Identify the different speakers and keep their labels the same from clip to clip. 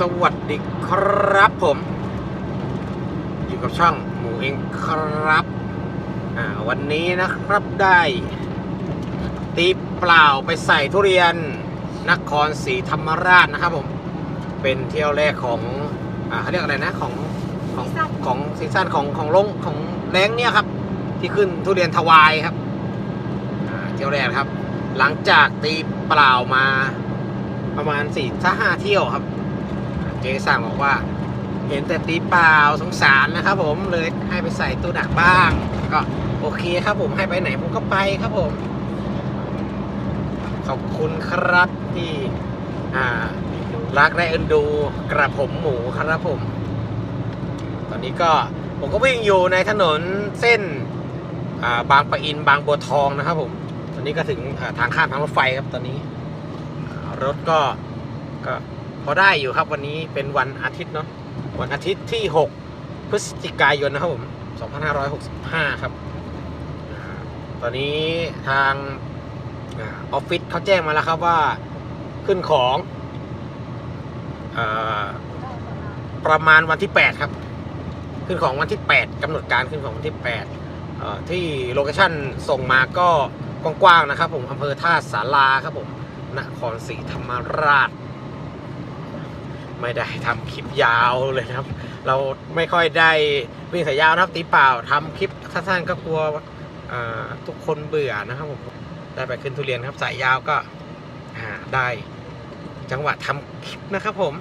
Speaker 1: สวัสดีครับผม อยู่กับช่องหมูเองครับอ่าวันนี้นะครับได้ตีเปล่าไปใส่ทุเรียนนครศรีธรรมราชนะครับผม เป็นเที่ยวแรกของอ่าเขาเรียกอะไรนะของของ
Speaker 2: ซีซั่น
Speaker 1: ของซีซั่นของของลงของแรงเนี่ยครับ ที่ขึ้นทุเรียนถวายครับอ่าเที่ยวแรกครับ หลังจากตีเปล่ามาประมาณสี่ถ้าห้าเที่ยวครับ เจ๊สั่งบอกว่า เห็นแต่ตีเปล่าสงสารนะครับผมเลยให้ไปใส่ตู้ดักบ้าง ก็โอเคครับผมให้ไปไหนผมก็ไปครับผม ขอบคุณครับที่รักและเอ็นดูกระผมหมูครับผม ตอนนี้ก็ผมก็วิ่งอยู่ในถนนเส้นาบางปะอินบางบัวทองนะครับผม ตอนนี้ก็ถึงาทางข้ามทางรถไฟครับตอนนี้ รถก็ก็ พอได้อยู่ครับวันนี้เป็นวันอาทิตย์เนาะวันอาทิตย์ที่ 6 พฤศจิกายนนะครับผม2565 ครับอ่าตอนนี้ทางออฟฟิศเขาแจ้งมาแล้วครับว่าขึ้นของอประมาณวันที่ 8 ครับ ขึ้นของวันที่ 8กำหนดการขึ้นของวันที่ 8 ที่โลเคชั่นส่งมาก็กว้างๆนะครับผมอำเภอท่าสาราครับผมนครศรีธรรมราช ไม่ได้ทำคลิปยาวเลยนะครับ เราไม่ค่อยได้วิ่งสายยาวนะครับตีเปล่าทำคลิปสั้นๆก็กลัวทุกคนเบื่อนะครับผมได้ไปขึ้นทุเรียนครับสายยาวก็อ่าได้จังหวะทำคลิปนะครับผม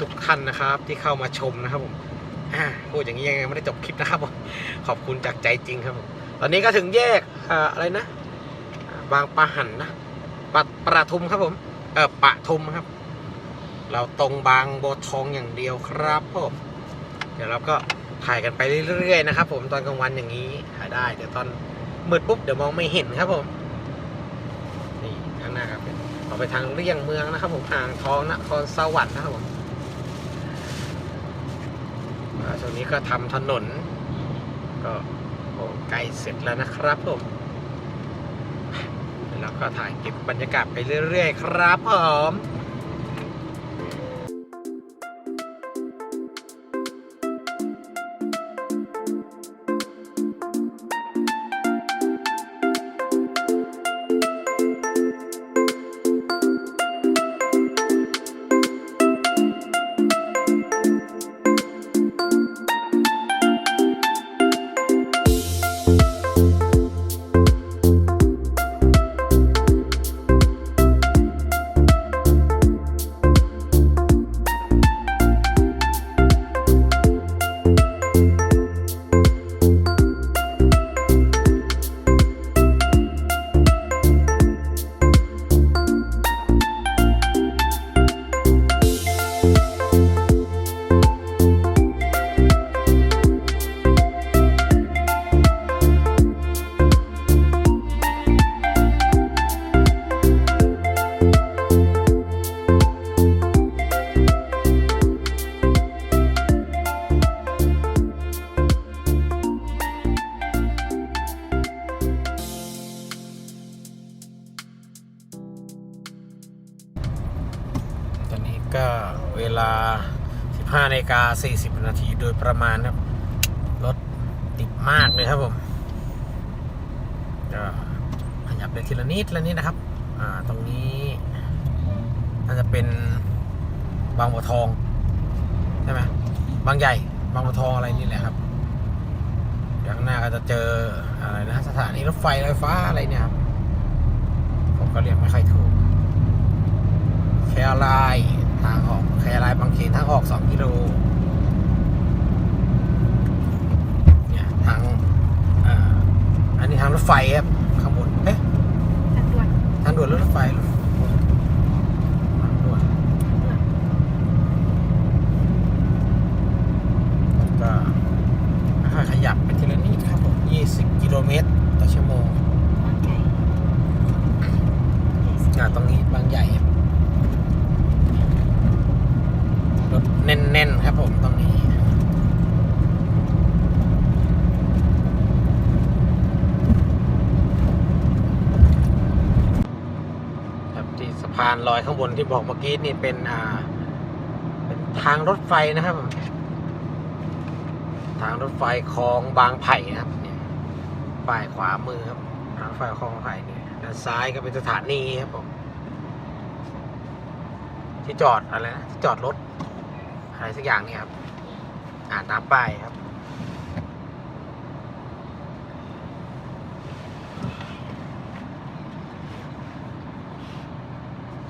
Speaker 1: ทุกท่านนะครับ ที่เข้ามาชมนะครับผมอ่าพูดอย่างนี้ยังไม่ได้จบคลิปนะครับผมขอบคุณจากใจจริงครับผมตอนนี้ก็ถึงแยกออะไรนะ บางปะหันนะปะประทุมครับผม เออปะทุมครับ เราตรงบางโบวทองอย่างเดียวครับผมเดี๋ยวเราก็ถ่ายกันไปเรื่อยๆนะครับ ผมตอนกลางวันอย่างนี้ถ่ายได้เดี๋ยวตอนมืดปุ๊บเดี๋ยวมองไม่เห็นครับผมนี่ข้างหน้าครับออกไปทางเลี่ยงเมืองนะครับ ผมอ่างทองนครสวรรค์นะครับผมช่วงนี้ก็ทำถนน ก็ใกล้เสร็จแล้วนะครับผม แล้วก็ถ่ายเก็บบรรยากาศไปเรื่อย ๆ ครับผม 40 นาทีโดยประมาณครับ รถติดมากเลยครับผมก็ขยับไปทีละนิดละนิดนะครับ อ่า ตรงนี้น่าจะเป็นบางบัวทองใช่ไหมบางใหญ่บางบัวทองอะไรนี่แหละครับด้างหน้าก็จะเจออะไรนะสถานีรถไฟรถไฟฟ้าอะไรเนี่ยครับผมก็เรียกไม่ค่อยถูกแครายทางออกแครายบางเขนทางออก 2 กิโลเนี่ยทางอ่าอันนี้ทางรถ ไฟครับข้างบนเอ๊ะ
Speaker 2: ทางด่วน
Speaker 1: ทางด่วนรถไฟเหรอทางด่วนก็ค่อยๆขยับไปทีละนิดครับผม 20 กิโลเมตรต่อชั่วโมง
Speaker 2: บางใหญ่
Speaker 1: อ่าตรงนี้บางใหญ่ครับรถแน่นๆครับผมตรงนี้ ครับที่สะพานล อยข้างบนที่บอกเมื่อกี้นี่เป็นอ่าเป็นทางรถไฟนะครับ ทางรถไฟคลองบางไผ่นะครับเนี่ยป้ายขวามือครับ ทางรถไฟคลองบางไผ่เนี่ยด้านซ้ายก็เป็นสถานีครับผมที่จอดอะไรนะที่จอดรถอะไรสักอย่างเนี่ยครับ อ่านตามป้ายครับ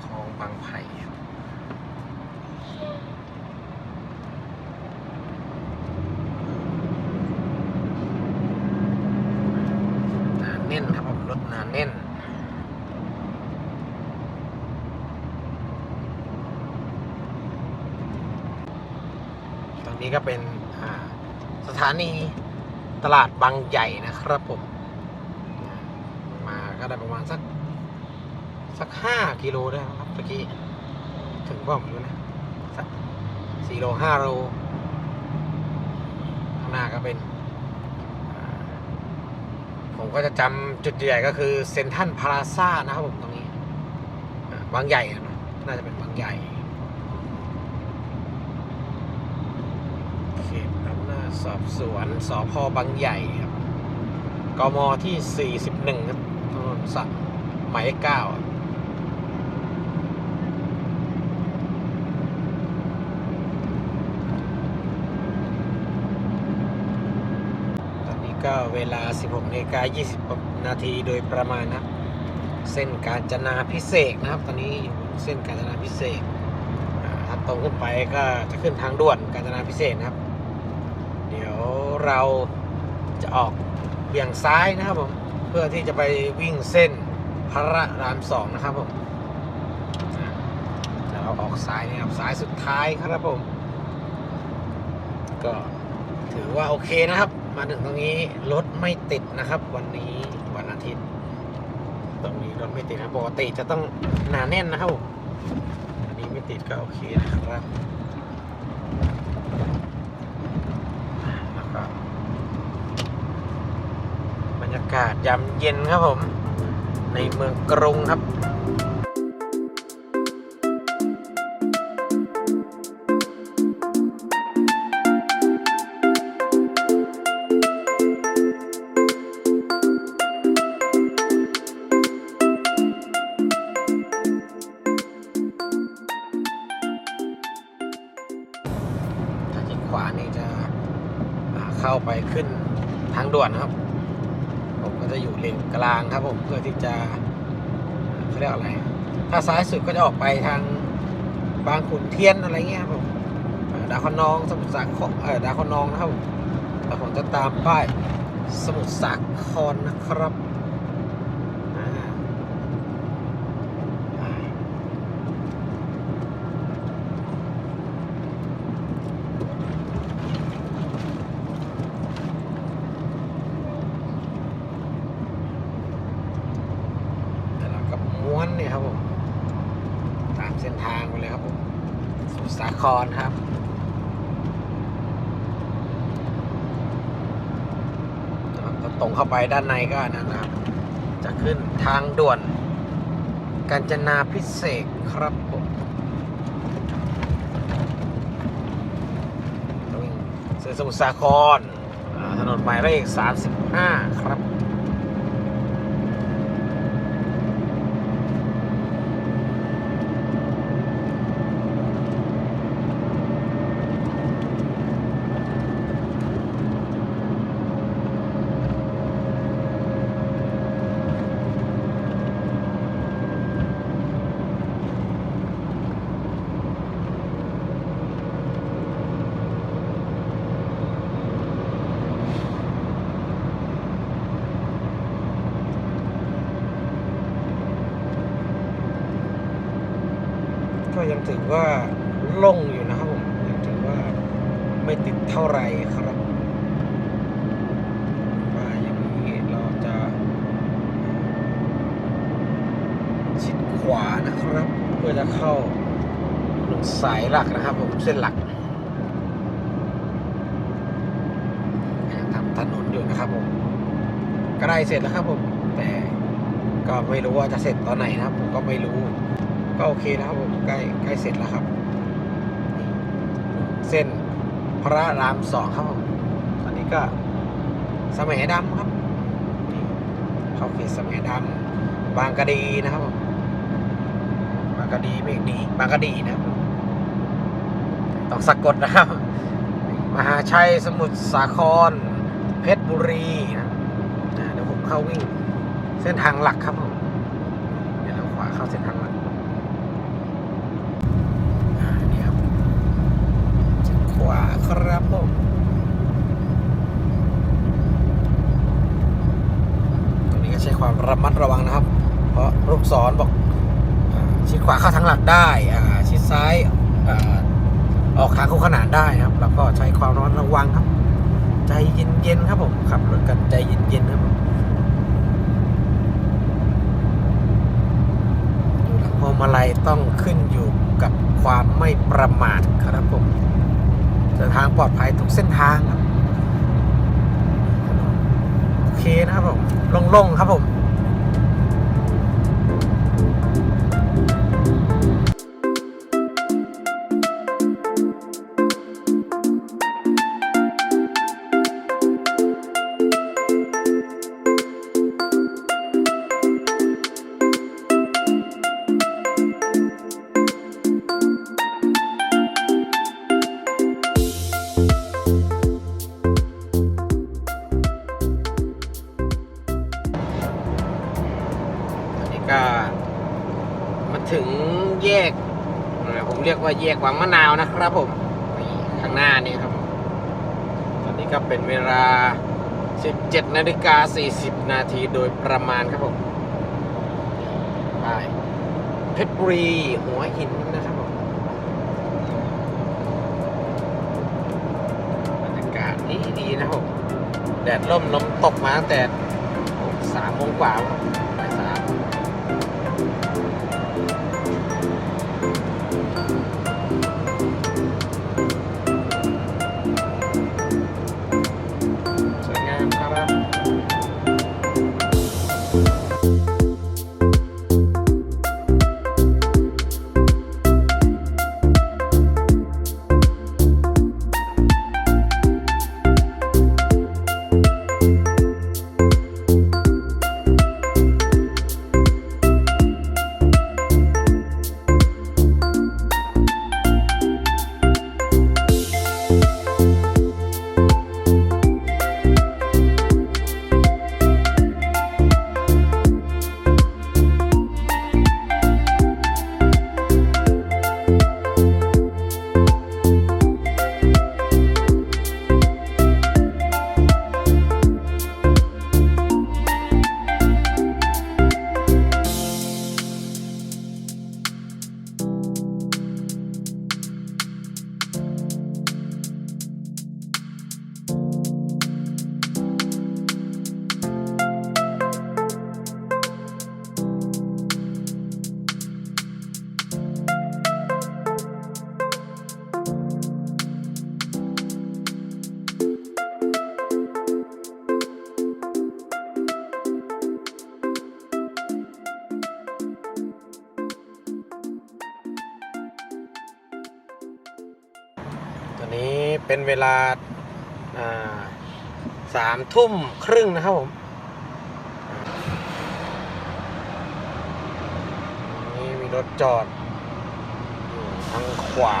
Speaker 1: คลองบางไผ่ครับหนาแน่นครับผมรถหนาแน่น ตรงนี้ ก็เป็นสถานีตลาดบางใหญ่นะครับผม มาก็ได้ประมาณสัก สักห้ากิโลได้ครับเมื่อกี้ ถึงเปล่าไม่รู้นะ สักสี่โลห้าโลข้างหน้าก็เป็น ผมก็จะจำจุดใหญ่ก็คือเซนทันพาราซ่านะครับผมตรงนี้ บางใหญ่นะน่าจะเป็นบางใหญ่ เขตอำนาจ สอบสวนสพบางใหญ่ครับกมที่ 41ครับถนนสักหมายเลขเก้าตอนนี้ก็เวลา 16นาฬิกา20 นาทีโดยประมาณนะเส้นการจนาพิเศษนะครับ ตอนนี้อยู่เส้นการจนาพิเศษถ้าตรงขึ้นไปก็จะขึ้นทางด่วนการจนาพิเศษนะครับ เราจะออกเบี่ยงซ้ายนะครับผม เพื่อที่จะไปวิ่งเส้นพระรามสองนะครับผมเดี๋ยวเราออกซ้ายนะครับซ้ายสุดท้ายครับผม ก็ถือว่าโอเคนะครับ มาถึงตรงนี้รถไม่ติดนะครับ วันนี้วันอาทิตย์ ตรงนี้รถไม่ติดนะปกติจะต้องหนาแน่นนะครับผมอันนี้ไม่ติดก็โอเคนะครับแล้วก็บรรยากาศยามเย็นครับผม ในเมืองกรุงครับ ผมเพื่อที่จะเขาเรียกอะไร ถ้าซ้ายสุดก็จะออกไปทางบางขุนเทียนอะไรเงี้ยครับผมดาวคอนองสมุทรสาครเออดาวคอนองนะครับผมแล้วผมจะตามป้ายสมุทรสาครนะครับอ่าอ่า แล้วเราก็ม้วนเนี่ยครับผม ตามเส้นทางไปเลยครับผมสมุทรสาครครับแล้วก็ตรงเข้า ไปด้านในก็อันนั่นนะครับ จะขึ้นทางด่วน กาญจนาพิเศษกครับผมสมุทรสาครถนนหมายเลข35 ครับ ก็ยังถือว่าโล่งอยู่นะครับผมยังถือว่าไม่ติดเท่าไหร่ครับว่าอย่างนี้เราจะชิดขวานะครับ เข้าสายหลักนะครับผมเส้นหลักยังทำถนนอยู่นะครับผมใกล้เสร็จแล้วครับผม แต่ก็ไม่รู้ว่าจะเสร็จตอนไหนนะครับ ผมก็ไม่รู้ ก็โอเคนะครับผมใกล้ใกล้เสร็จแล้วครับ เส้นพระรามสองครับผมตอนนี้ก็สมัยดำครับ เข้าเขตสมัยดำบางกะดีนะครับผม กะดีไม่ดีบางกะดีนะ ต้องสะกดนะครับ มหาชัยสมุทรสาคร เพชรบุรีนะเดี๋ยวผมเข้าวิ่ง เส้นทางหลักครับผมเดี๋ยวเราขวาเข้าเส้นทางหลักนี่ครับขวาครับผมตรงนี้ก็ใช้ความระมัดระวังนะครับ เพราะลูกศรบอก ชิดขวาเข้าทางหลักได้อ่าชิดซ้ายอออกทางคู่ขนานได้นะครับ แล้วก็ใช้ความระมัดระวังครับ ใจเย็นๆครับผมขับรถกันใจเย็นๆครับผมอยู่หลังพวงมาลัยต้องขึ้นอยู่กับความไม่ประมาทครับผมเดินทางปลอดภัยทุกเส้นทางครับโอเคนะครับผมโล่งๆครับผม แยกวังมะนาวนะครับผมข้างหน้านี่ครับ ตอนนี้ก็เป็นเวลา 17นาฬิกา40 นาทีโดยประมาณครับผมไปเพชรบุรีหัวหินนะครับผมบรรยากาศดีดีๆนะครับผมแดดร่มลมตกมาตั้งแต่สามโมงกว่าครับ เป็นเวลาสามทุ่มครึ่งนะครับผมนี่มีรถจอดอยู่ทางขวา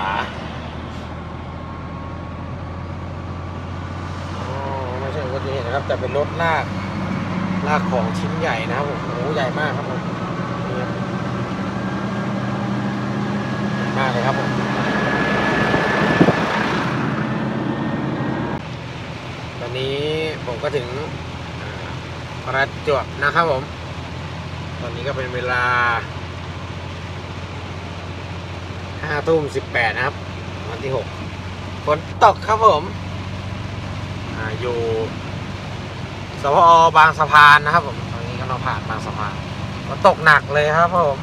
Speaker 1: อ๋อไม่ใช่อุบัติเหตุนะครับ แต่เป็นรถลากลากของชิ้นใหญ่นะครับผมโอ้ใหญ่มากครับผมมากเลยครับผม ตอนนี้ผม ก็ถึงประจวบนะครับผม ตอนนี้ก็เป็นเวลาห้าทุ่มสิบแปดนะครับ วันที่หกฝนตกครับผมออยู่สพบางสะพานนะครับผมตอนนี้ก็เราผ่านบางสะพานฝนตกหนักเลยครับผม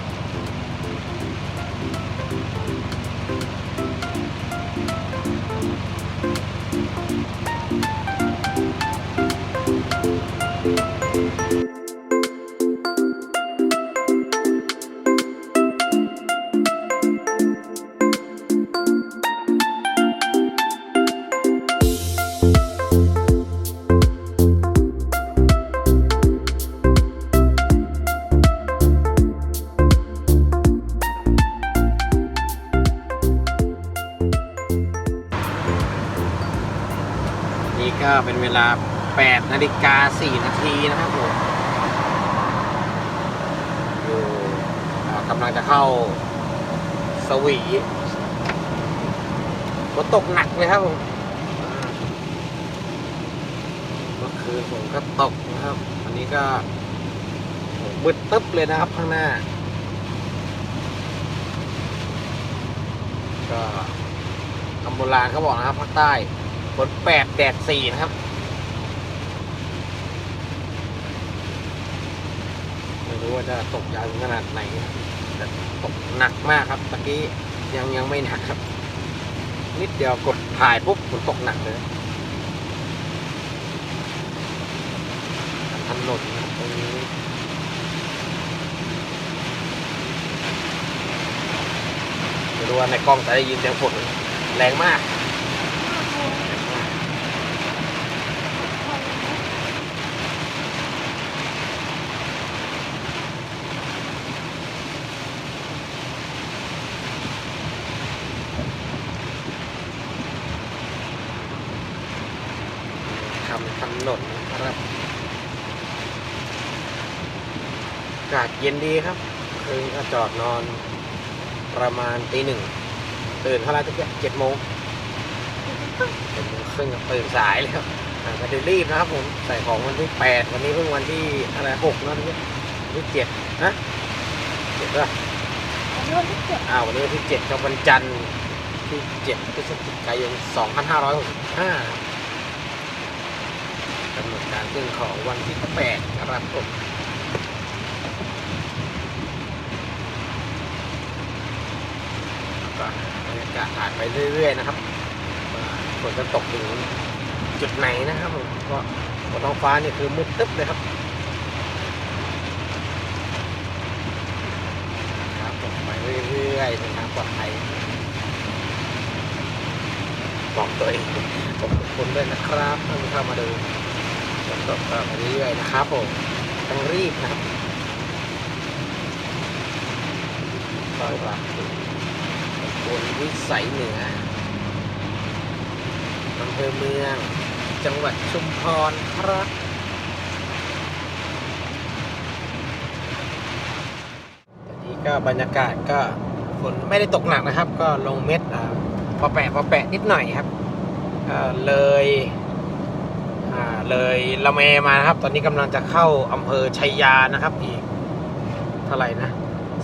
Speaker 1: ลา8นาฬิกา4นาทีนะครับผมอยู่กำลังจะเข้าสวีฝนตกหนักเลยครับผมเมื่อคืนผมก็ตกนะครับอันนี้ก็มืดตึ๊บเลยนะครับข้างหน้า ก็คำโบราณเขาบอกนะครับภาคใต้ฝนแปดแดดสี่นะครับ ไม่รู้ ว่าจะตกยาวถึงขนาดไหนแต่ตกหนักมากครับตะกี้ยังยังไม่หนักครับ นิดเดียวกดถ่ายปุ๊บฝนตกหนักเลยถนนนะครับตรงนี้ไม่รู้ว่าในกล้องจะได้ยินเสียงฝนแรงมาก ทำถนนนะครับอากาศเย็นดีครับ คืนก็จอดนอนประมาณตีหนึ่งตื่นเท่าไหรทุกอย่างเจ็ดโมงเจ็ดโมงครึ่งก็ตื่นสายเลยครับอ่าไม่ได้รีบนะครับผมใส่ของวันที่แปดวันนี้เพิ่งวันที่อะไรหกนะทุกอย่างวันที่เจ็ดนะเจ็ดป่ะ
Speaker 2: อันนี้วันที่เจ็ด
Speaker 1: อ้าววันนี้วันที่เจ็ดครับวันจันทร์ที่เจ็ดพฤศจิกายนสองพันห้าร้อยหกสิบห้ากำหนดการขึ้นของวันที่แปดครับผมก็ บรรยากาศผ่านไปเรื่อย ๆ นะครับฝนจะตกถึงจุดไหนนะครับผมก็บนท้องฟ้านี่คือมืดตึ๊บเลยครับครับผมไปเรื่อยๆเป็นทางปลอดภัยบอกตัวเองขอบคุณด้วยนะครับที่เข้ามาดูฝนตกไปเรื่อยๆนะครับผมต้องรีบนะครับต้อนรับ บนวิสัยเหนืออำเภอเมือง จังหวัดชุมพรครับตอนนี้ก็บรรยากาศก็ฝนไม่ได้ตกหนักนะครับ ก็ลงเม็ดอ่าพอแปะพอแปะนิดหน่อยครับเลยเลยละเมมานะครับ ตอนนี้กำลังจะเข้าอำเภอชัยยานะครับ อีกเท่าไหร่นะ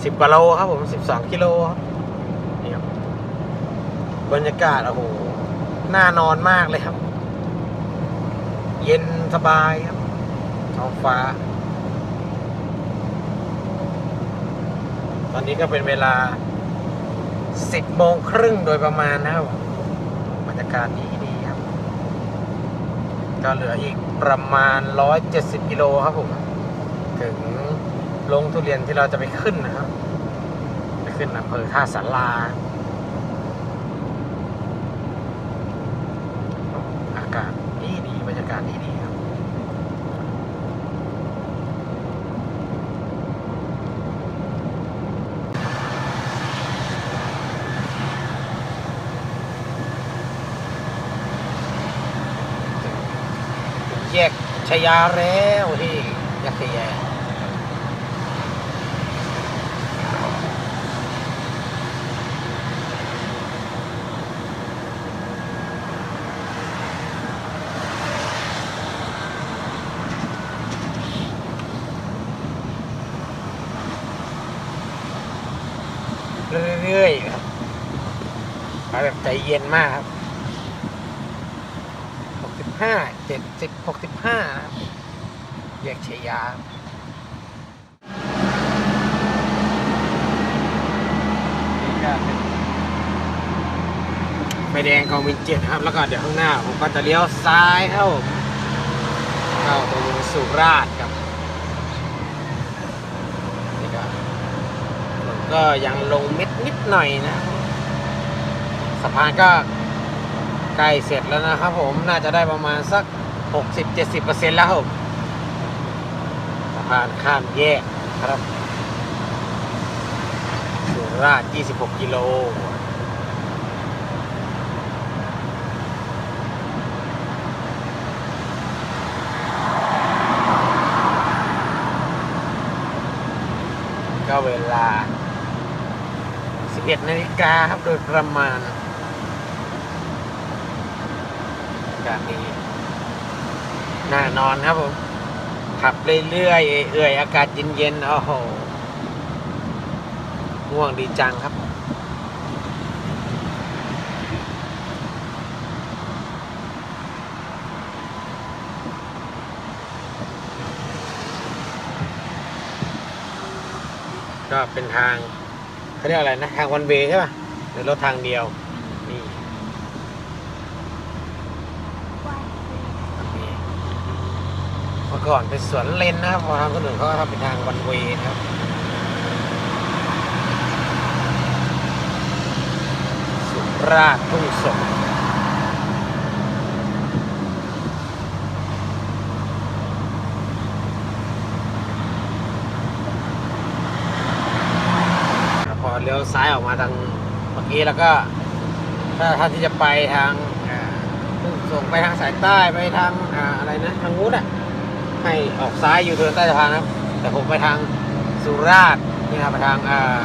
Speaker 1: สิบกว่าโลครับผมสิบสองกิโลครับ บรรยากาศโอ้โหน่านอนมากเลยครับ เย็นสบายครับท้องฟ้า ตอนนี้ก็เป็นเวลา10โมงครึ่งโดยประมาณนะครับบรรยากาศดีดีครับ ก็เหลืออีกประมาณ170กิโลครับผม ถึงลงทุเรียนที่เราจะไปขึ้นนะครับ ไปขึ้นอำเภอท่าสาราอากาศดีดีบรรยาศดีดีครับ แยกชยาแล้วที่ยักษ์แยกเรื่อยๆครับไปแบบ ใจเย็นมากครับหกสิบห้าเจ็ดสิบหกสิบห้าแยกชายาไฟแดงของวินเจ็ดครับ แล้วก็เดี๋ยวข้างหน้า ผมก็จะเลี้ยวซ้ายเข้า เข้าตรงสุราษฎร์ครับนี่ก็ก็ยังลงเม็ดนิดหน่อยนะสะพานก็ใกล้เสร็จแล้วนะครับผมน่าจะได้ประมาณสัก 60-70%แล้วครับสะพานข้ามแยกครับสุราษฎร์26 กิโลก็เวลา 11 นาฬิกาครับ โดยประมาณ การนี้น่านอนครับผมขับเรื่อยๆเอื่อยอากาศเย็นๆโอ้โหง่วงดีจังครับ ก็เป็นทางเขาเรียกอะไรนะ ทางวันเวใช่ป่ะหรือรถทางเดียว นี่นี่เมื่อ ก่อนเป็นสวนเลนนะครับพอทางคนอื่นเขาก็ทำเป็นทางวันเวนะครับสุราษฎร์ทุ่งสงพอเลี้ยวซ้ายออกมาทางเมื่อกี้แล้วก็ ถ้าถ้าที่จะไปทางทุ่งส่งไปทางสายใต้ไปทางอ่าอะไรนะทางนู้นอะ ให้ออกซ้ายอยู่เทินใต้สะพานนะครับแต่ผมไปทางสุราษฎร์นี่ครับไปทางอ่า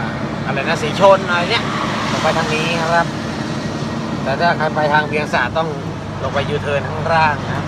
Speaker 1: อะไรนะสีชนอะไรเนี้ยผมไปทางนี้ครับ แต่ถ้าใครไปทางเบียงสาต้องลงไปยูเทิร์นข้างล่างนะ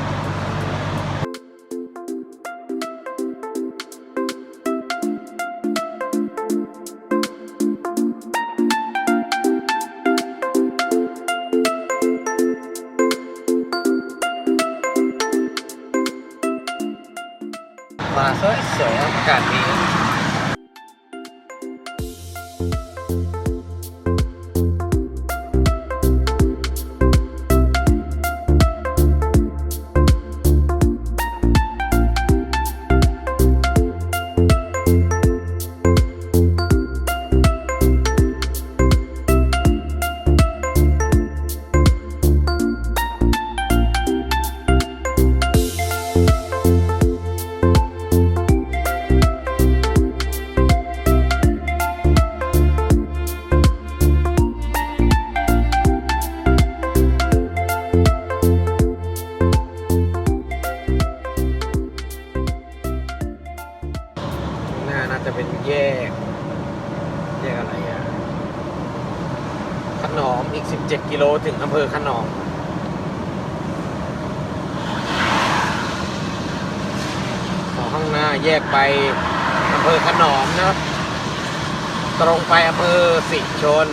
Speaker 1: นอมนะครับ ตรงไปอำเภอสิชน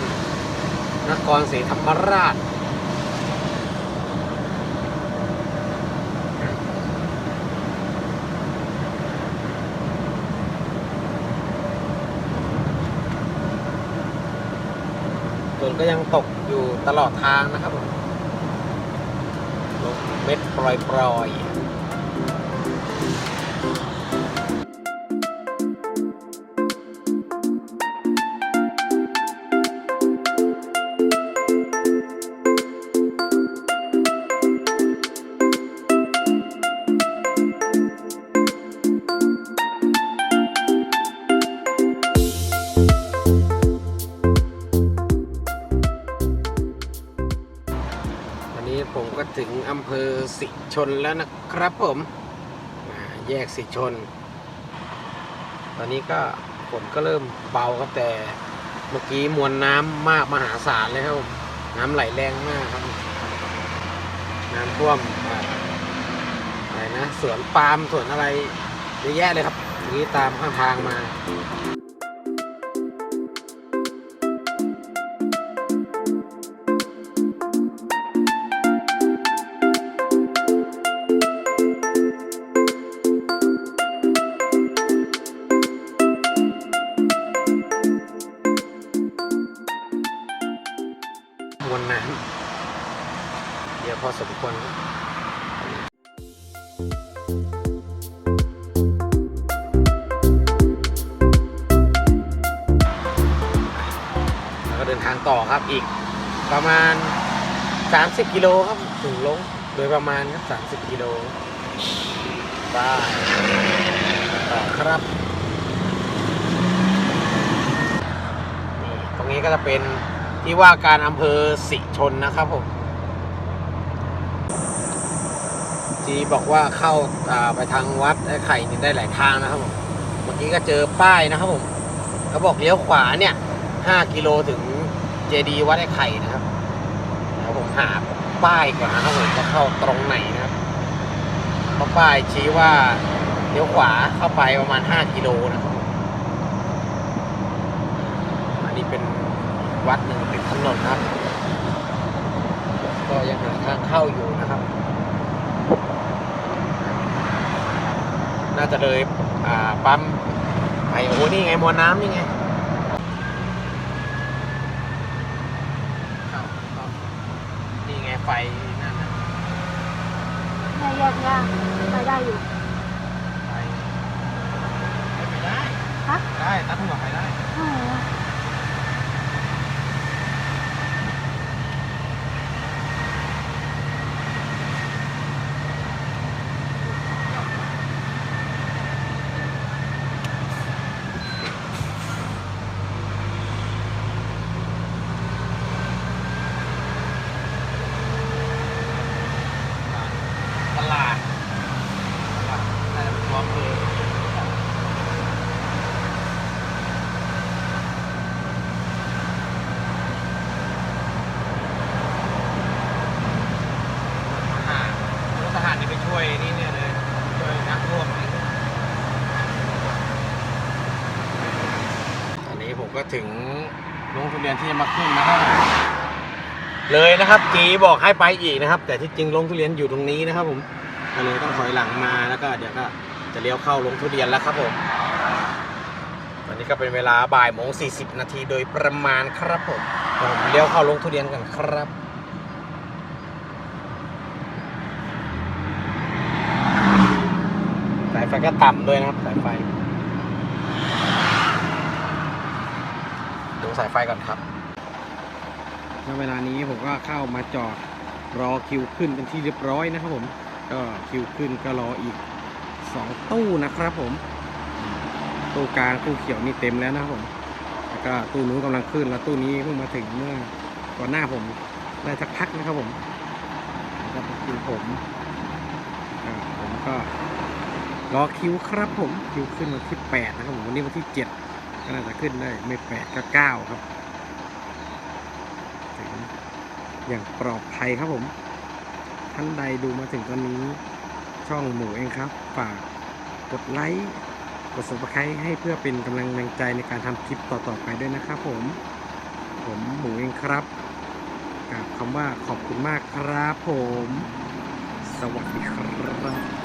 Speaker 1: นครศรีธรรมราช ฝนก็ยังตกอยู่ตลอดทางนะครับลมเม็ดปล่อยๆ ถึงอสิชนแล้วนะครับผมแยกสิชน ตอนนี้ก็ฝนก็เริ่มเบาครับแต่เมื่อกี้มวลน้ำมากมหาศาลเลยครับผมน้ำไหลแรงมากครับ น้ำท่วมอะไรนะสวนปาล์มสวนอะไรเยอะแยะเลยครับเมื่อกี้ตามข้างทางมา เดินทางต่อครับอีกประมาณ 30 กิโลครับถึงลงโดยประมาณครับ 30 กิโลได้ต่อครับนี่ตรงนี้ก็จะเป็นที่ว่าการอำเภอสิชนนะครับผมจีบอกว่าเข้าาไปทางวัดไอ้ไข่นี่ได้หลายทางนะครับผมเมื่อกี้ก็เจอป้ายนะครับผมเขาบอกเลี้ยวขวาเนี่ย5กิโลถึง เจดีย์วัดไอ้ไข่นะครับเดี๋ยวผมหาป้ายก่อนนะครับผมจะเข้าตรงไหนนะครับเพราะป้ายชี้ว่าเลี้ยวขวาเข้าไปประมาณ 5 กิโลนะครับอันนี้เป็นวัดหนึ่งติดถนนนะครับ ก็ยังหาทางเข้าอยู่นะครับ น่าจะเลยปั๊มไอโอ้นี่ไงมวลน้ำนี่ไงเข้าเข้านี่ ไงไฟนั่นนะ
Speaker 2: แม่แยกย่างไปได้อยู่
Speaker 1: ไฟไม่ไปได้
Speaker 2: ฮะ
Speaker 1: ได้ตัดหัวไปได้
Speaker 2: อ๋อ
Speaker 1: ตลาดตลาดน่าจะเป็นตัวอำเภอทหารรถทหารนี่ไปช่วยนี่เนี่ยเลยช่วยนักท่วมนี่ตอนนี้ผมก็ ถึงโรงทุเรียนที่จะมาขึ้นนะครับเลยนะครับจีบอกให้ไปอีกนะครับ แต่ที่จริงลงทุเรียนอยู่ตรงนี้นะครับ ผมก็เลยต้องถอยหลังมาแล้วก็เดี๋ยวก็จะเลี้ยวเข้าลงทุเรียนแล้วครับผมตอนนี้ก็เป็นเวลาบ่ายโมงสี่สิบนาทีโดยประมาณครับผมเดี๋ยวผมเลี้ยวเข้าลงทุเรียนกันครับสายไฟก็ต่ำด้วยนะครับสายไฟ สายไฟก่อนครับณเวลานี้ผมก็เข้ามาจอดรอคิวขึ้นเป็นที่เรียบร้อยนะครับผมก็คิวขึ้นก็รออีก 2 ตู้นะครับผม ตู้กลางตู้เขียวนี่เต็มแล้วนะครับผมแล้วก็ตู้นู้นกำลังขึ้นแล้วตู้นี้เพิ่งมาถึงเมื่อก่อนหน้าผมได้สักพักนะครับผมแล้วก็คิวผมผมก็รอคิวครับผมคิวขึ้นวันที่ 8 นะครับผมวันนี้วันที่ 7 ก็น่าจะขึ้นได้ไม่8ก็9ครับถึงอย่างปลอดภัยครับผม ท่านใดดูมาถึงตอนนี้ช่องหมูเองครับ ฝากกดไลค์กด subscribe ให้เพื่อเป็นกำลังแรงใจในการทำคลิปต่อๆไปด้วยนะครับผม ผมหมูเองครับกับคำว่าขอบคุณมากครับผม สวัสดีครับ